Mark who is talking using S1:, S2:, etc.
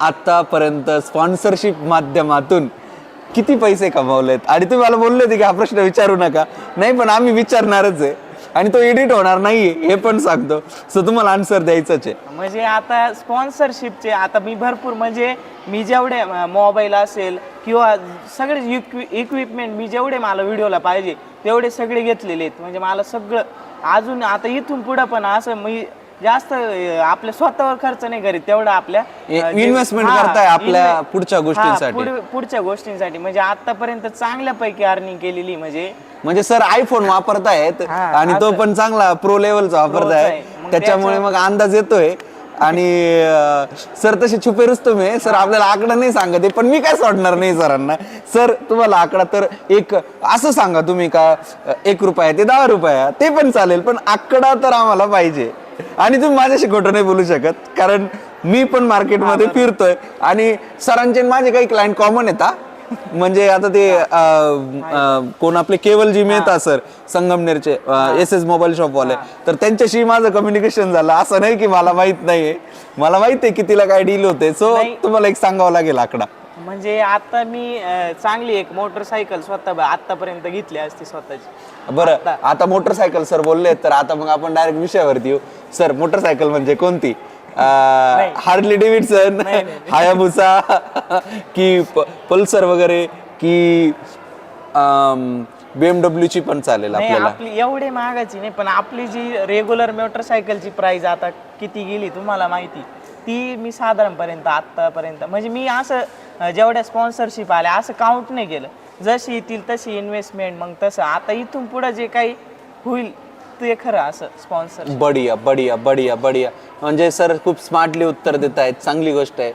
S1: आतापर्यंत स्पॉन्सरशिप माध्यमातून किती पैसे कमावलेत? आणि तुम्ही मला बोलले होते की हा प्रश्न विचारू नका. नाही पण आम्ही विचारणारच आहे. आणि तो एडिट होणार नाहीये हे पण सांगतो. सो तुम्हाला आन्सर द्यायचंच आहे.
S2: म्हणजे आता स्पॉन्सरशिपचे आता मी भरपूर म्हणजे मी जेवढे मोबाईल असेल किंवा सगळे इक्विपमेंट मी जेवढे मला व्हिडिओला पाहिजे तेवढे सगळे घेतलेले आहेत. म्हणजे मला सगळं अजून आता इथून पुढं पण असं मी जास्त अं, आपल्या स्वतःवर खर्च नाही करीत तेवढं आपल्या अं, जे-
S1: Investment
S2: हा,
S1: करताय आपल्या पुढच्या
S2: हा,
S1: गोष्टींसाठी.
S2: पुढ- पुढच्या गोष्टींसाठी. म्हणजे आतापर्यंत चांगल्यापैकी अर्निंग केलेली म्हणजे
S1: म्हणजे सर आयफोन वापरतायत
S2: हा,
S1: आणि तो. पण चांगला प्रो लेवलचा वापरताय.
S2: आहे. मग
S1: त्याच्यामुळे
S2: त्याचं-
S1: मग अंदाज येतोय. आणि सर तसे छुपे रुस्तम आहे सर आपल्याला आकडा नाही सांगत आहे पण मी काय सोडणार नाही सरांना? सर तुम्हाला आकडा तर एक असं सांगा तुम्ही का अ, एक रुपया ते दहा रुपया ते पण चालेल पण आकडा तर आम्हाला पाहिजे. आणि तुम्ही माझ्याशी खोटं नाही बोलू शकत कारण मी पण मार्केटमध्ये फिरतोय. आणि सरांचे माझे काही क्लायंट कॉमन येतात म्हणजे आता ते कोण आपले केवलजी मेहता सर संगमनेरचे एस एस मोबाईल शॉप वाले. तर त्यांच्याशी माझं कम्युनिकेशन झालं. असं नाही की मला माहीत नाहीये. मला माहीत आहे की तिला काय डील होते. सो. तुम्हाला एक सांगावं लागेल आकडा.
S2: म्हणजे आता मी अं, चांगली एक मोटरसायकल स्वतः आतापर्यंत घेतली असती स्वतःची.
S1: बरं
S2: आता.
S1: मोटरसायकल सर बोलले तर आता मग आपण डायरेक्ट विषयावरती येऊ. सर मोटरसायकल म्हणजे कोणती? हार्डली डेव्हिडसन हायाबुसा की पल्सर वगैरे की बीएमडब्ल्यू ची पण चालेल
S2: नाही
S1: आपल्याला.
S2: आपली एवढे महागाची नाही पण आपली जी रेग्युलर मोटरसायकलची प्राइस आता किती गेली तुम्हाला माहिती? ती मी साधारणपर्यंत आत्तापर्यंत म्हणजे मी असं जेवढ्या स्पॉन्सरशिप आल्या असं काउंट नाही केलं. जशी येतील तशी इन्व्हेस्टमेंट मग तसं. आता इथून पुढं जे काही होईल ते खरं असं स्पॉन्सर
S1: बढिया बढिया बढिया बढिया. म्हणजे सर खूप स्मार्टली उत्तर देत आहेत चांगली गोष्ट आहे.